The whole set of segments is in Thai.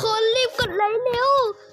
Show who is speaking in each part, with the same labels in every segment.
Speaker 1: คนรีบกดไลค์เร็ว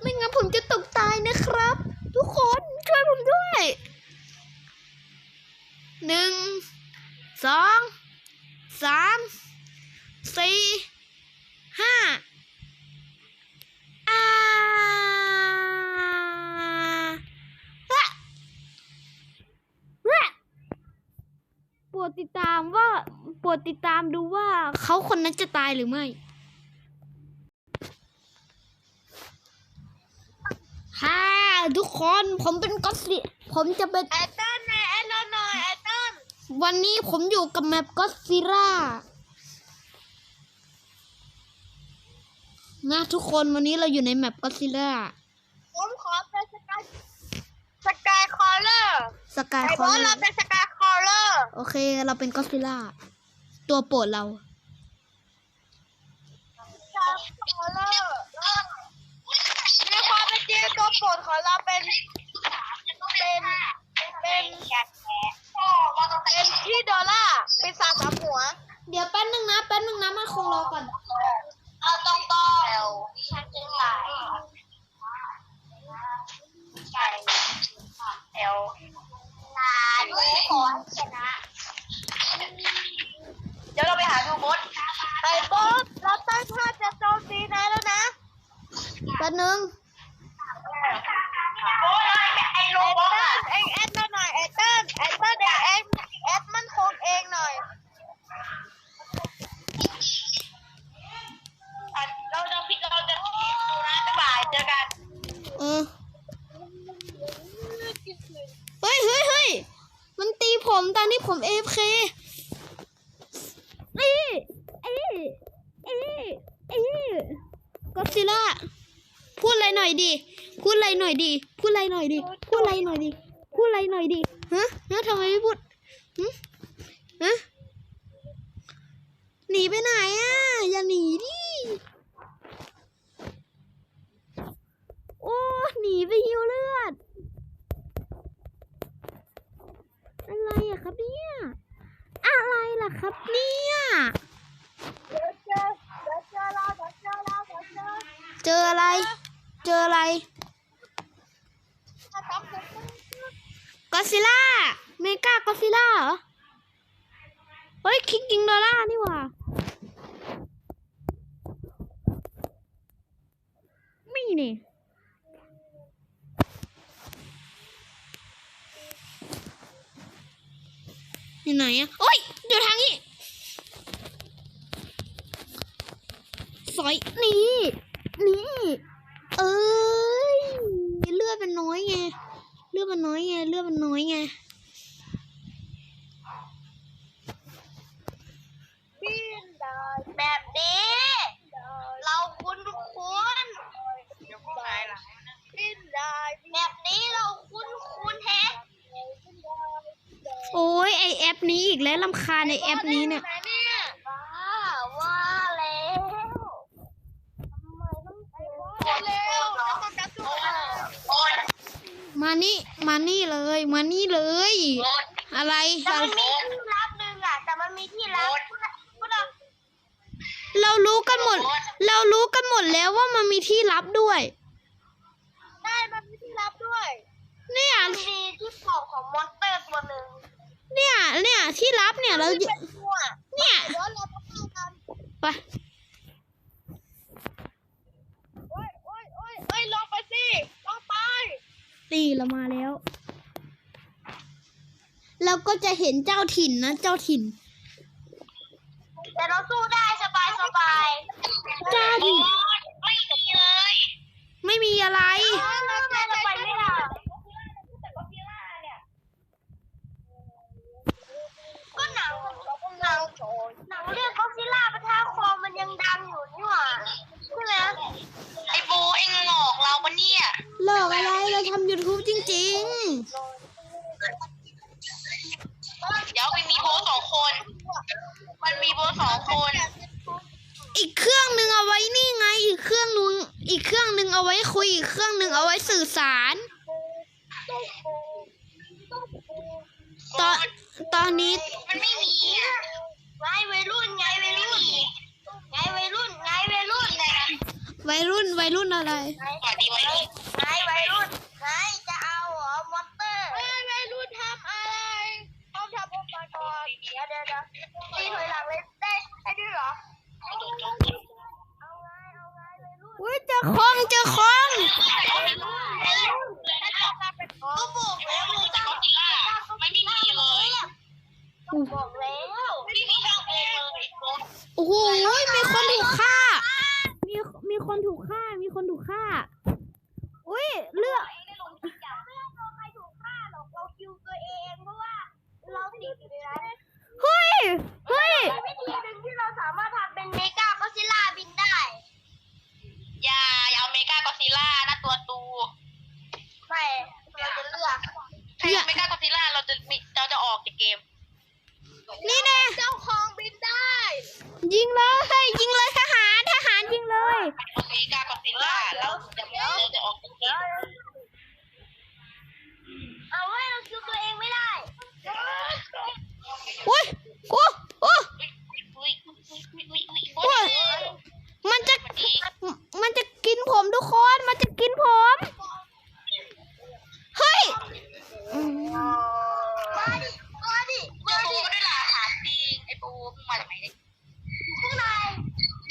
Speaker 1: ไม่งั้นผมจะตกตายนะครับ ทุกคนช่วยผมด้วยหนึ่งสองสามสี่ห้าอาอะอะโปรดติดตามว่าโปรดติดตามดูว่าเขาคนนั้นจะตายหรือไม่ คน ผมเป็นก็อตสิผมจะเป็น
Speaker 2: ไอเติ้ลนายไอรอนหน่อยไอเติ้ล
Speaker 1: วันนี้ผมอยู่กับแมปก็ซิล่านะทุกคนวันนี้เราอยู่ในแมปก็ซิล่า
Speaker 2: ผมขอเป็นสกายสกายคอลเลอร์
Speaker 1: สกาย
Speaker 2: ไอ
Speaker 1: ค
Speaker 2: บ
Speaker 1: อ
Speaker 2: อส
Speaker 1: ล
Speaker 2: เราเป็นสกายคอลเลอร์
Speaker 1: โอเค เราเป็นก็ซิล่าตัวโปรดเรา
Speaker 2: สกายคอลเลอร์ในความเป็ นจริงตัวโปรดของเราเป็น เป็นเป็นเป็นที่ดอลลาร์เป็นสามสามหัว
Speaker 1: เดี๋ยวแป๊บนึงนะแป๊บนึงนะมันคงรอก่อน
Speaker 2: เอาตรงตรงฉันจะตายใช่เอลนานขอชนะเดี๋ยวเราไปหาดูบอสไอ้บอสเราตั้งท่าจะโจมตีนายแล้วนะ
Speaker 1: แป๊บนึง
Speaker 2: บอสไอ้โรบอสเอ็งแอดมาหน่อยไอ้เติ้ลไอ้เติ้ลเอ็งแอดแอดมันคงเองหน่อย เราจะพิเราจะดูนะบ๊ายบายเจอกัน
Speaker 1: เออเฮ้ยเฮ้ยเฮ้ยมันตีผมตอนนี้ผมเอฟเคเอ้เอ้เอ้เอ้ ก็ซิล่าพูดอะไรหน่อยดิ พูดอะไรหน่อยดิ พูดอะไรหน่อยดิ พูดอะไรหน่อยดิ พูดอะไรหน่อยดิ ฮะ ฮะทำไมไม่พูดหึฮะ หนีไปไหนอะ อย่าหนีดิ โอ้ หนีไปหิวเลือด อะไรอะครับเนี่ย อะไรล่ะครับเนี่ย
Speaker 2: เจออะ
Speaker 1: ไร เจออะไรก็ซิล่า เมกาก็ซิล่าเหรอ เฮ้ย คิกกิงดอลล่านี่หว่ามีนี่อยู่ไหนอะโอ้ยอยู่ทางนี้ สอย นี่ นี่ เอ้ยเลือดมันน้อยไงเลือดมันน้อยไงเลือดมันน้อยไง
Speaker 2: บินได้แบบนี้ เราคุ้นทุกคนเดี๋ยวพวกนายล่ะบินได้แบบนี้เราคุ้นคุ้นแฮะ
Speaker 1: โอ้ยไอแอปนี้อีกแล้วลำคาญในแอปนี้เนี่ย
Speaker 2: ไหเนี่ยว้าว่าแล้วทำไมต้องเจอเร็วจะต้องจับตัวโอ้ย
Speaker 1: มานี่ มานี่เลยมานี่เลย อะไร
Speaker 2: แต่
Speaker 1: อะไร
Speaker 2: มันมีที่รับหนึ่งอะแต่มันมีที่รับพวกเรา
Speaker 1: เรารู้กันหมด เรารู้กันหมดแล้วว่ามันมีที่ลับด้วย
Speaker 2: ได้มันมีที่รับด้วย
Speaker 1: เนี่ย
Speaker 2: มันมีที่ปอกของมอนสเตอร์ตัวหนึ่ง
Speaker 1: เนี่ยเนี่ยที่ลับเนี่ยเรา
Speaker 2: ที่เป็นตัว
Speaker 1: เนี่ย
Speaker 2: เดี๋ยวเราไปเข้ากัน
Speaker 1: ไป
Speaker 2: โอ้ยโอ้ยโอ้ยเอ้ยลงไปสิลงไป
Speaker 1: นี่เรามาแล้ว เราก็จะเห็นเจ้าถิ่นนะ เจ้าถิ่น
Speaker 2: แต่เราสู้ได้สบายสบาย
Speaker 1: จ้าดิ
Speaker 2: ไม่มีเลย
Speaker 1: ไม่มีอะไร
Speaker 2: เราไปเราไปไม่ได้ก็หนังหนังหนังเรื่องก็ซิล่า
Speaker 1: จริง
Speaker 2: เดี๋ยวมันมีโบสองคน มันมีโบสองคน
Speaker 1: ๆอีกเครื่องหนึ่งเอาไว้นี่ไง อีกเครื่องหนึงอีกเครื่องหนึ่งเอาไว้คุย อีกเครื่องหนึ่งเอาไว้สื่อสาร ตอนตอนนี้
Speaker 2: มันไม่มีอะไงวัยรุ่นไงวัยรุ่นไงวัยรุ่นไงวัยรุ่นไง
Speaker 1: วัวัยรุ่นวัยรุ่นอะไร
Speaker 2: สวัสดีวัยรุ่นนายวัยรุ่นนา
Speaker 1: อุ้ยเจอคองเจอคอง
Speaker 2: ก็บอกแล้วเลยจ้าไม่มีเลยบอกแล้วไม่มีทางเองเลย
Speaker 1: โอ้โหมีคนถูกฆ่า มีมีคนถูกฆ่า มีคนถูกฆ่า อุ้ยเลือก
Speaker 2: ไม่ลงที่จับไม่ต้องใครถูกฆ่าหรอกเราคิวตัวเองเพราะว่าเราติดอยู่ในนั้น
Speaker 1: เฮ้ย เฮ้ย
Speaker 2: วิธีหนึ่งที่เราสามารถทำเป็นเมกาก็ซิล่าบินได้
Speaker 3: อย่าอย่าเอาเมกากอซิล่านะตัวตู
Speaker 2: ไม่เราจะเลือก
Speaker 3: ถ้าเอาเมกากอซิล่าเราจะมีเราจะออกจากเกม
Speaker 1: นี่แน่
Speaker 2: เจ้าของบินได้
Speaker 1: ยิงเลยยิงเลยทหารทหารยิงเลย
Speaker 3: เมกากอซิล่าแล้วจะเราจะออกจากเกม
Speaker 2: เอาไว้เราคิวตัวเองไม่ได้
Speaker 1: อุ้ยโอ้โอ้
Speaker 3: อุ้ยอุ้ยอุ้ยอุ้ยอุ้ยอุ้ย
Speaker 1: โอ้ยมันจะ
Speaker 3: สวัสดี
Speaker 1: มันจะกินผมทุกคน มันจะกินผม เฮ้ยอืม
Speaker 2: มาดิมาดิ
Speaker 3: เจ
Speaker 2: มา
Speaker 3: อปู
Speaker 2: ดิ
Speaker 3: ด้วยล่ะถามจริงไอ้ปูมึงมาจากไหนเนี่ย
Speaker 2: พวกนาย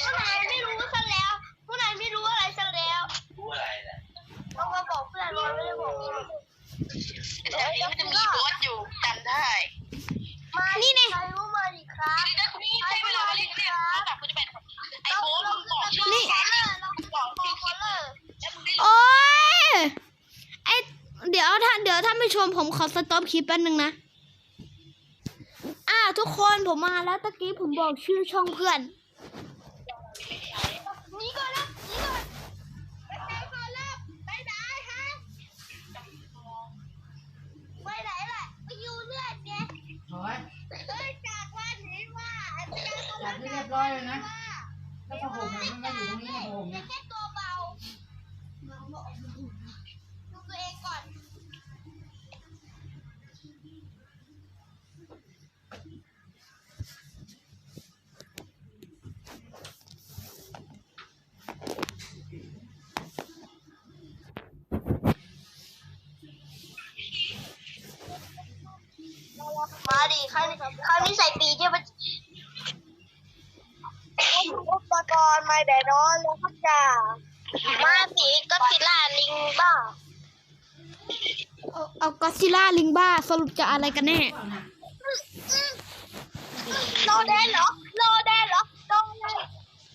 Speaker 2: พวกนายไม่รู้ซะแล้วพวกนายไม่รู้อะไรซะแล้ว
Speaker 3: รู้อะไรแหละ
Speaker 2: เรามาบอกเพื่อนเราไม่ได้บอกเอง
Speaker 3: แถวนี้มันจะมีโบสอยู่จำได้
Speaker 2: มานี่ไงใครรู้มาดิครับ
Speaker 3: นี่นะคุณใช้เวลาเล่นเนี่ยโทรศัพท์คุณจะเป็นไอ้โบสมึงบอกชื่อ
Speaker 2: นี่
Speaker 3: แก
Speaker 2: เราบอกชื่อคนเลย
Speaker 3: แล้วมึงได้รู้
Speaker 1: โอ้ยไอเดี๋ยวท่านเดี๋ยวท่านผู้ชมผมข อสต็อปคลิปแป๊บนึงนะ อ่าทุกคนผมมาแล้วตะกี้ผมบอกชื่อช่องเพื่อน
Speaker 2: นี่ก่อนนะนี่ก่อนไปไหนก่อนแล้วไปไหนฮะไปไหนล่ะไปอยู่เลือดไง
Speaker 4: โอ้ย
Speaker 2: เฮ้ยจากวันนี้ว่าอาจารย์ตะ
Speaker 4: จั
Speaker 2: วั
Speaker 4: ด
Speaker 2: น
Speaker 4: ให้
Speaker 2: นี้
Speaker 4: เรียบร้อยเลยนะ
Speaker 2: ว่า
Speaker 4: แล้วผ้าห่มเนี่ยมันก็อยู่ตรงนี้ผ้าห่มเนี่ย
Speaker 2: แค่ตัวเบาดูตัวเองก่อน มาดิคราวนี้คราวนี้ใส่ปีกที่มันอุปกรณ์ไม่ได้นอนแล้วก็จะมาสีก็ซิล่าลิงบ้า
Speaker 1: เอาเอาก็ซิล่าลิงบ้าสรุปจะอะไรกันแน่
Speaker 2: โนแดนเหรอโนแดนเหรอโนแดน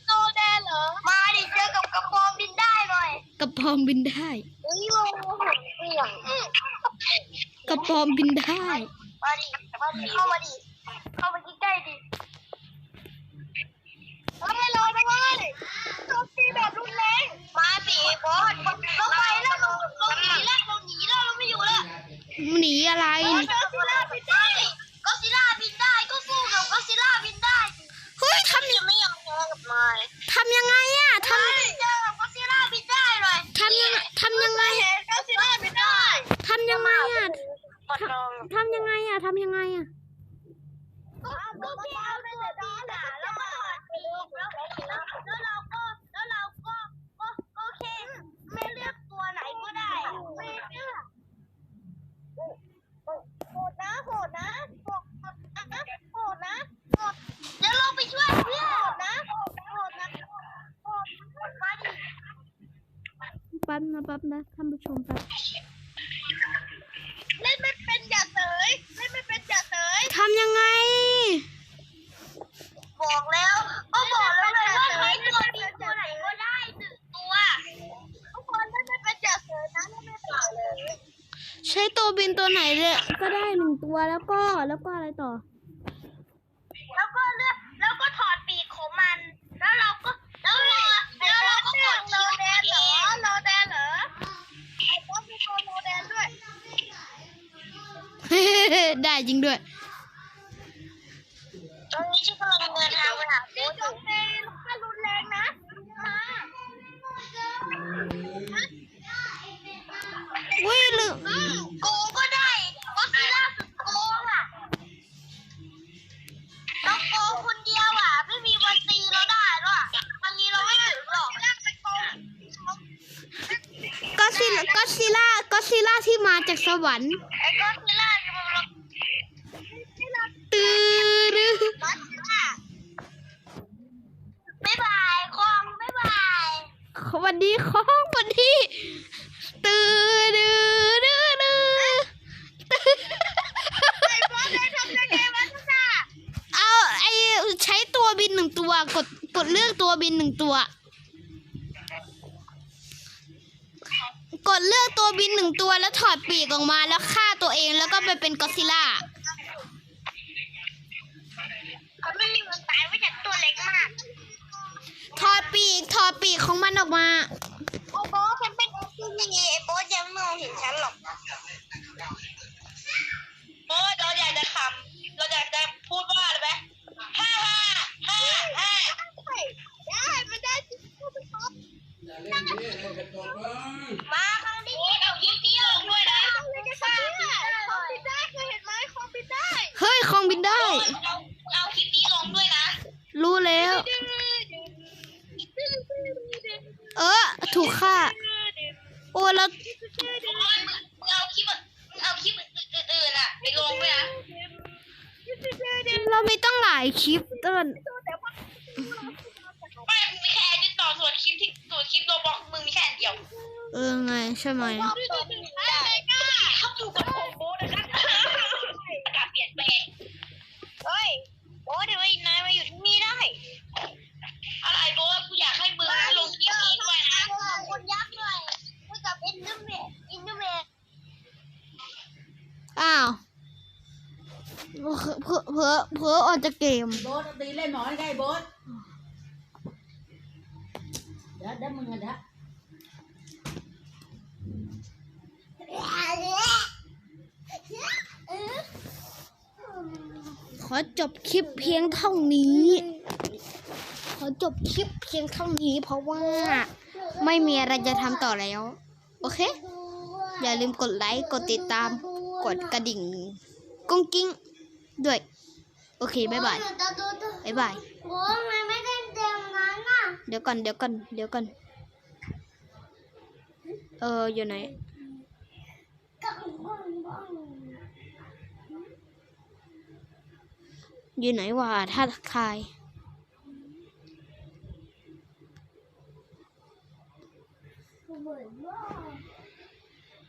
Speaker 2: โนแดนเหรอ มาดิเจอกับกระโปรงบินได้หน่อย
Speaker 1: กระปอมบินได้
Speaker 2: เฮ้ยโมโหเสี่ยง
Speaker 1: กระปอมบินได้
Speaker 2: มาดิมาดิเข้ามาดิเข้ามาใกล้ๆดิ เฮ้ยรอด้วยโจมตีแบบรุนแรงมาสิบอสเราไปแล้วเราเราหนีแล้วเราหนีแล้วเราไม่อยู่แล้ว
Speaker 1: หนีอะไร
Speaker 2: ก็ซิล่าบินได้ก็ซิล่าบินได้ก็สู้กับก็ซิล่าบินได้
Speaker 1: เฮ้ยทำ
Speaker 2: จะไม่ยอมแพ้กับนาย
Speaker 1: ทำยังไงอะท
Speaker 2: เจอกับก็ซิล่าบินได้เลยำ
Speaker 1: ทำยังทำยังไง
Speaker 2: เห็นก็ซิล่าบินได้
Speaker 1: ทำยังไงอะ
Speaker 2: ปดลง
Speaker 1: ทำยังไงอะทำยังไงอะ
Speaker 2: ก็ก็แค่เอาไปแต่ดอนอะแล้วก็ถอดปีกแล้วแล้วเราก็แล้วเราก็ก็ก็แค่ไม่เลือกตัวไหนก็ได้อะไม่เลือกโหดนะโหดนะโหดนะโหดนะโหดเดี๋ยวเราไปช่วยเพื่อนโหดนะโหดนะโหดนะโหดโหดมาดิ
Speaker 1: แป๊บนะแป๊บนะท่านผู้ชมแป๊บ
Speaker 2: เล่นไม่เป็นอย่าเสยเล่นไม่เป็นอย่าเสย
Speaker 1: ทำยังไง
Speaker 2: บอกแล้วก็บอกแล้วไงว่าใช้ตัวนี้ตัวไหนก็ได้หนึ่งตัวทุกคนเล่นไม่เป็นอย่าเสยนะเล่นไม่เป็นเลย
Speaker 1: ใช้ตัวบินตัวไหนเลยก็ได้หนึ่งตัวแล้วก็แล้วก็อะไรต่อ
Speaker 2: แล้วก็เลือกแล้วก็ถอดปีกของมัน แล้วเราก็แล้วเราแล้วเราก็กดโนแดนเหรอโได้
Speaker 1: จริงด้วย
Speaker 2: ตรงนี้ที่กำลังเดินทางไปหาโค้ชอยู่ถ้ารุนแรงนะมา
Speaker 1: อุ้ยลืม
Speaker 2: อืมโกก็ได้ก็ซีล่าสุดโกอะเราโกคนเดียวอะ ไม่มีวันตีเราได้หรอกบางทีเราไม่ถึงหรอก
Speaker 1: ก็ซิล่าก็ซิล่าที่มาจากสวรรค์ ดเลือกตัวบินหนึ่งตัวแล้วถอดปีกออกมาแล้วฆ่าตัวเองแล้วก็ไปเป็นก็อดซิลล่า
Speaker 2: เขาไม่มีวันตายไว้จากตัวเล็กมาก
Speaker 1: ถอดปีกถอดปีกของมันออกมา
Speaker 2: ไอ้โบ๊ทฉันเป็นที่นี่ไอ้โบ๊ทยังไม่มองเห็นฉันหรอก
Speaker 3: เออเราอยากจะคำเราอยากจะพูดว่าอะไรไหมห้าห้าห้าห้า
Speaker 2: ได้มันได้ที่พูดไปครับ
Speaker 4: อย่าเล่นนี้เราจะจบเลย
Speaker 2: มาครั้งนี้
Speaker 3: โอ้ยเอาคลิปนี้ลงด้วยนะ
Speaker 2: ต้องเลยจะซ่าคอมพิวได้เคยเห็นไหมคอมพิวได้
Speaker 1: เฮ้ยของบินได้
Speaker 3: เอาเอาคลิปนี้ลงด้วยนะ
Speaker 1: รู้แล้ว เออ ถูกฆ่า โอ้แล้ว
Speaker 3: โอ้ยมึงมึงเอาคลิปอะมึงเอาคลิปอื่นๆอะไปลงด้วยนะ
Speaker 1: เรา มีต้องหลายคลิปเต้น
Speaker 3: ไม่มึงมีแค่ดิต่อส่วนคลิปที่ส่วนคลิปโรบอกมึงมีแค่อันเดียว
Speaker 1: เออไงใช่ไหม
Speaker 3: เข้าอยู่กับผมโบนะครับอากาศเปลี่ยนแปลง
Speaker 2: เฮ้ยโอ้เดี๋ยวนายมาอยู่ที่นี่ได้
Speaker 3: อะไรโบสกูอยากให้มึงลงคลิปนี้ด้วยนะ
Speaker 2: คนยักษ์ด้วยคุยกับอินเดอร์เมดอินเดอร์เมด
Speaker 1: อ้าว เผลอเผลอเผลอออกจากเกม
Speaker 4: โบ๊ทตีเล่นหมอได้โบ๊ทเดี๋ยวเดี๋ยวมึงอะเดี๋ยว
Speaker 1: ขอจบคลิปเพียงเท่านี้ ขอจบคลิปเพียงเท่านี้ เพราะว่าไม่มีอะไรจะทำต่อแล้ว โอเค อย่าลืมกดไลค์ กดติดตาม กดกระดิ่ง กุ้งกิ้ง ด้วย โอเคบ๊ายบายบ๊ายบาย
Speaker 2: โอ้ยมันไม่ได้เต็มนั้นน่ะ
Speaker 1: เดี๋ยวก่อนเดี๋ยวก่อนเดี๋ยวก่อนเอออยู่ไหนอยู่ไหนวะถ้าทักทาย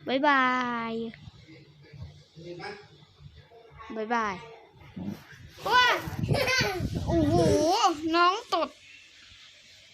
Speaker 1: บ๊ายบาย
Speaker 4: มีไหม
Speaker 1: บ๊ายบาย ว้าโอ้โห น้องตด